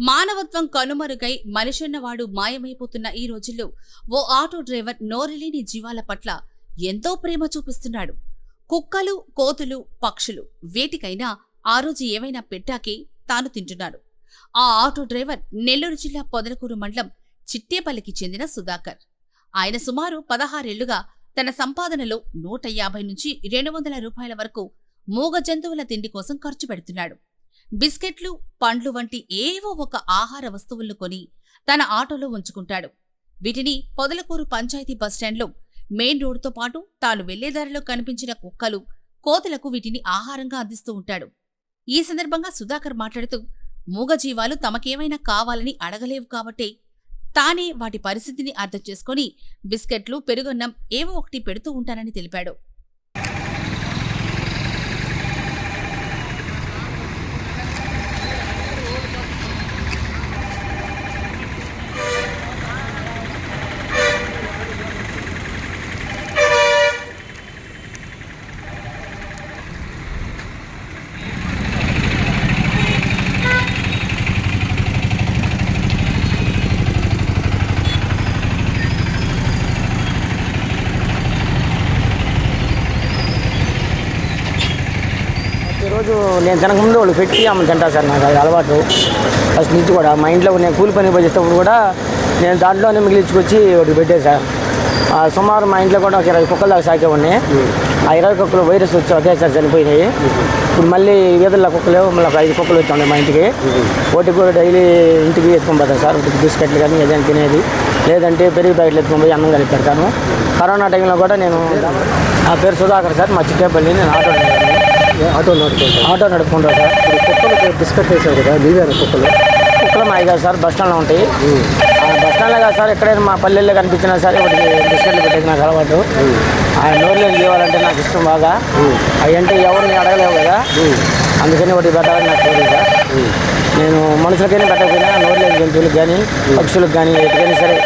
మానవత్వం కనుమరుగై మనిషన్నవాడు మాయమైపోతున్న ఈ రోజుల్లో ఓ ఆటో డ్రైవర్ నోరిలేని జీవాల పట్ల ఎంతో ప్రేమ చూపిస్తున్నాడు. కుక్కలు కోతులు పక్షులు వేటికైనా ఆ రోజు ఏమైనా పెట్టాకే తాను తింటున్నాడు. ఆ ఆటో డ్రైవర్ నెల్లూరు జిల్లా పొదలకూరు మండలం చిట్టేపల్లికి చెందిన సుధాకర్. ఆయన సుమారు పదహారేళ్ళుగా తన సంపాదనలో నూట యాభై నుంచి రెండు వందల రూపాయల వరకు మూగ జంతువుల తిండి కోసం ఖర్చు పెడుతున్నాడు. బిస్కెట్లు పండ్లు వంటి ఏవో ఒక ఆహార వస్తువులను కొని తన ఆటోలో ఉంచుకుంటాడు. వీటిని పొదలకూరు పంచాయతీ బస్టాండ్లో మెయిన్ రోడ్డుతో పాటు తాను వెళ్ళేదారిలో కనిపించిన కుక్కలు కోతులకు వీటిని ఆహారంగా అందిస్తూ ఉంటాడు. ఈ సందర్భంగా సుధాకర్ మాట్లాడుతూ మూగజీవాలు తమకేమైనా కావాలని అడగలేవు కాబట్టే తానే వాటి పరిస్థితిని అర్థం చేసుకుని బిస్కెట్లు పెరుగన్నం ఏవో ఒకటి పెడుతూ ఉంటానని తెలిపాడు. రోజు నేను తినకముందు వాళ్ళు పెట్టి ఆమె తింటా సార్ నాకు అది అలవాటు. ఫస్ట్ నుంచి కూడా మా ఇంట్లో నేను కూలి పని చేసేటప్పుడు కూడా నేను దాంట్లోనే మిగిలించుకొచ్చి ఒకటి పెట్టాను సార్. ఆ, సుమారు మా ఇంట్లో కూడా ఒక ఇరవై కుక్కలు దాకా సాకేవాడిని ఆ ఇరవై కుక్కలు వైరస్ వచ్చి ఒకేసారి చనిపోయినాయి. ఇప్పుడు మళ్ళీ వీధుల్లో కుక్కలు మళ్ళీ ఒక ఐదు కుక్కలు వచ్చాయి మా ఇంటికి. ఒకటి కూడా డైలీ ఇంటికి ఎత్తుకొని పోతాను సార్ ఒకటి బిస్కెట్లు కానీ ఏదైనా తినేది. లేదంటే పెరుగు ప్యాకెట్లు ఎత్తుకొని పోయి అన్నం కలిపి పెడతాను. కరోనా టైంలో కూడా నేను నా పేరు సుధాకర్ సార్ మా చిట్టేపల్లి నేను ఆటో ఆటో నడుపుకుంటారు ఆటో నడుపుకుంటా సార్. ఇప్పుడు కుక్కలు బిస్కెట్ వేసావు కదా నీవేనా కుక్కలు? కుక్కలు మా కాదు సార్ బస్ స్టాండ్లో ఉంటాయి. ఆ బస్ స్టాండ్లో కాదు సార్ ఎక్కడైనా మా పల్లెల్లో కనిపించినా సరే ఒకటి బిస్కెట్లు పెట్టేది నాకు అలవాటు. ఆ నోరులో జీవాలంటే నాకు ఇష్టం బాగా. అవి అంటే ఎవరిని అడగలేవు కదా. అందుకని ఒకటి పెట్టాలని నాకు కోరిక సార్. నేను మనుషులకైనా పెట్టకపోయినా నోరు లేని జంతువులకు కానీ పక్షులకు కానీ ఎటుకైనా సరే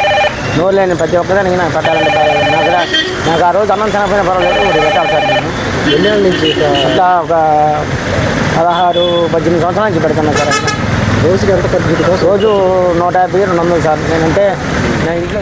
నోరు లేని ప్రతి ఒక్కదానికి నాకు పెట్టాలంటే బాగా నాకు నాకు ఆ రోజు అన్నం తినకపోయినా పర్వాలేదు ఒకటి పెట్టాలి సార్ నేను ఎన్నేళ్ళ నుంచి అట్లా ఒక పదహారు పద్దెనిమిది సంవత్సరాల నుంచి పెడుతున్నా సార్ రోజుకి ఎంత ఖర్చు రోజు నూట యాభై రెండు వందలు సార్ నేనంటే నా ఇంట్లో